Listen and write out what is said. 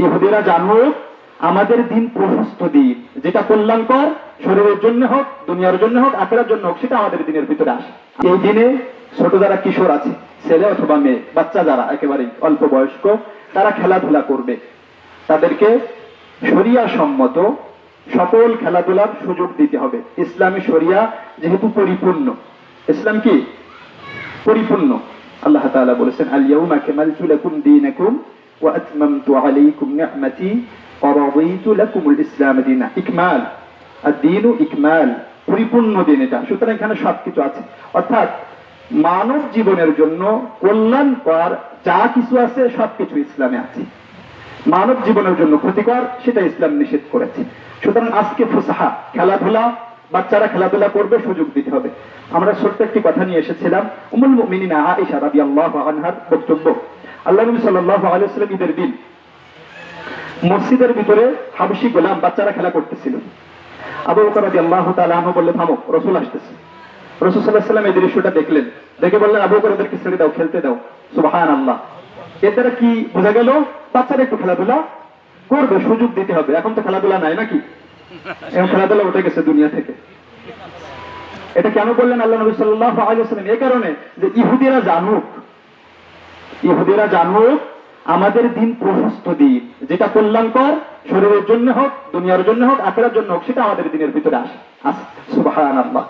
ইহুদিরা জানুক, আমাদের দিন প্রশস্ত দিন। যেটা কল্যাণকর, শরীরের জন্য হোক, দুনিয়ার জন্য হোক, আখেরার জন্য হোক, সেটা আমাদের দিনের ভিতরে আসে। এই দিনে ছোট যারা কিশোর আছে, ছেলে অথবা মেয়ে, বাচ্চা যারা একেবারে অল্প বয়স্ক, তারা খেলাধুলা করবে। তাদেরকে শরিয়া সম্মত সকল খেলাধুলার সুযোগ দিতে হবে। ইসলামী শরিয়া যেহেতু পরিপূর্ণ। ইসলাম কি? পরিপূর্ণ। আল্লাহ তাআলা বলেছেন আল ইয়াউমা কামালতু লাকুম আলাইকুম নি'মাতি ওয়া রাদিতু লাকুমুল ইসলাম দীনা ইকমাল ad-দীনু ইকমাল পরিপূর্ণ দিন এটা। সুতরাং এখানে সবকিছু আছে। অর্থাৎ মানব জীবনের জন্য কল্যাণকর যা কিছু আছে, সবকিছু ইসলামে আছে। মানব জীবনের জন্য ক্ষতিকর, সেটা ইসলাম নিষেধ করেছে। সুতরাং আজকে ফুসাহা, খেলাধুলা, বাচ্চারা খেলাধুলা করবে, সুযোগ দিতে হবে। আমরা ছোট্ট একটি কথা নিয়ে এসেছিলাম। উমুল মুমিনিনা আয়েশা রাদিয়াল্লাহু আনহার বক্তব্য। আল্লাহ নবী সাল্লাল্লাহু আলাইহি ঈদের দিন মসজিদের ভিতরে হাবশি গোলাম বাচ্চারা খেলা করতেছিল। আবু বকর রাদিয়াল্লাহু তাআলা আনহু বললেন থামো, রাসূল আসতেছে। রাসূল সাল্লাল্লাহু আলাইহি ওয়াসাল্লাম এই দৃশ্যটা দেখলেন। দেখে বললেন, আবু বকর ওদেরকে ছেড়ে দাও, খেলতে দাও। সুবহানাল্লাহ। এর দ্বারা কি বোঝা গেল, বাচ্চারা একটু খেলাধুলা করবে, সুযোগ দিতে হবে। এখন তো খেলাধুলা নাই নাকি? এখন খেলাধুলা উঠে গেছে দুনিয়া থেকে। এটা কেন বললেন আল্লাহ নবী আলাইহি ওয়াসাল্লাম? এই কারণে যে ইহুদিরা জানুক ইহুদিরা জানুক, আমাদের দিন প্রশস্ত দিন যেটা কল্যাণকর, শরীরের জন্য হোক, দুনিয়ার জন্য হোক, আখেরার জন্য হোক, সেটা আমাদের দিনের ভিতরে আসে। আসে সুবহানাল্লাহ।